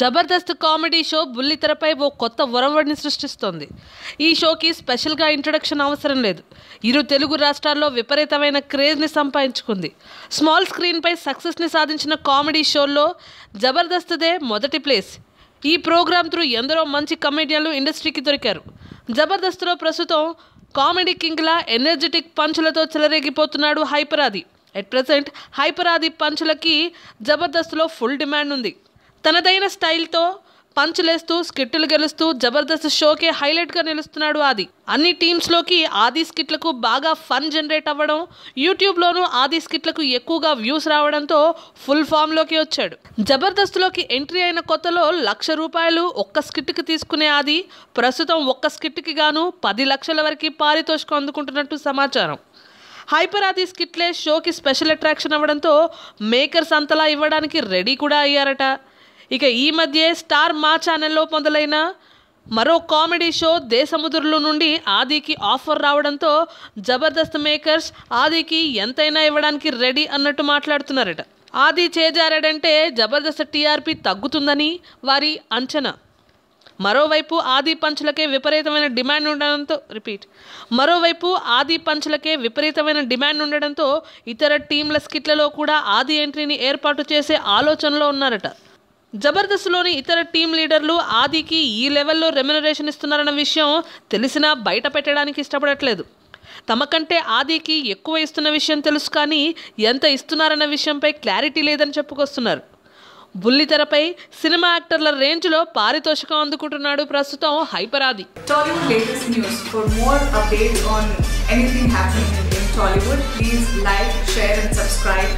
Jabardasth comedy show బుల్లితెరపై ఓ కొత్త ఒరవడిని సృష్టిస్తోంది. ఈ షోకి స్పెషల్గా ఇంట్రడక్షన్ అవసరం లేదు. ఇరు తెలుగు రాష్ట్రాల్లో విపరీతమైన క్రేజ్ని సంపాదించుకుంది. స్మాల్ స్క్రీన్పై సక్సెస్ని సాధించిన కామెడీ షోల్లో జబర్దస్త్దే మొదటి ప్లేస్. ఈ ప్రోగ్రామ్ త్రూ ఎందరో మంచి కమెడియన్లు ఇండస్ట్రీకి దొరికారు. జబర్దస్త్లో ప్రస్తుతం కామెడీ కింగ్లా ఎనర్జెటిక్ పంచులతో చెలరేగిపోతున్నాడు హైపరాది. ఎట్ ప్రజెంట్ హైపరాది పంచులకి జబర్దస్త్లో ఫుల్ డిమాండ్ ఉంది. తనదైన స్టైల్తో పంచులేస్తూ స్కిట్లు గెలుస్తూ జబర్దస్త్ షోకే హైలైట్గా నిలుస్తున్నాడు ఆది. అన్ని టీమ్స్లోకి ఆది స్కిట్లకు బాగా ఫన్ జనరేట్ అవ్వడం యూట్యూబ్లోనూ ఆది స్కిట్లకు ఎక్కువగా వ్యూస్ రావడంతో ఫుల్ ఫామ్లోకి వచ్చాడు. జబర్దస్త్లోకి ఎంట్రీ అయిన కొత్తలో లక్ష రూపాయలు ఒక్క స్కిట్కి తీసుకునే ఆది ప్రస్తుతం ఒక్క స్కిట్కి గాను పది లక్షల వరకు పారితోషికం అందుకుంటున్నట్టు సమాచారం. హైపర్ ఆది స్కిట్లే షోకి స్పెషల్ అట్రాక్షన్ అవ్వడంతో మేకర్స్ అంతలా ఇవ్వడానికి రెడీ కూడా అయ్యారట. ఇక ఈ మధ్యే స్టార్ మా ఛానల్లో మొదలైన మరో కామెడీ షో దేశముదురులో నుండి ఆదికి ఆఫర్ రావడంతో జబర్దస్త్ మేకర్స్ ఆదికి ఎంతైనా ఇవ్వడానికి రెడీ అన్నట్టు మాట్లాడుతున్నారట. ఆది చేజారాడంటే జబర్దస్త్ టీఆర్పీ తగ్గుతుందని వారి అంచనా. మరోవైపు ఆది పంచులకే విపరీతమైన డిమాండ్ ఉండడంతో రిపీట్ మరోవైపు ఆది పంచులకే విపరీతమైన డిమాండ్ ఉండడంతో ఇతర టీంల స్కిట్లలో కూడా ఆది ఎంట్రీని ఏర్పాటు చేసే ఆలోచనలో ఉన్నారట. జబర్దస్త్లోని ఇతర టీం లీడర్లు ఆదికి ఈ లెవెల్లో రెమ్యునరేషన్ ఇస్తున్నారన్న విషయం తెలిసినా బయట పెట్టడానికి ఇష్టపడట్లేదు. తమకంటే ఆదికి ఎక్కువ ఇస్తున్న విషయం తెలుసు కానీ ఎంత ఇస్తున్నారన్న విషయంపై క్లారిటీ లేదని చెప్పుకొస్తున్నారు. బుల్లితెరపై సినిమా యాక్టర్ల రేంజ్లో పారితోషికం అందుకుంటున్నాడు ప్రస్తుతం హైపర్ ఆది. Tollywood please like, share, and subscribe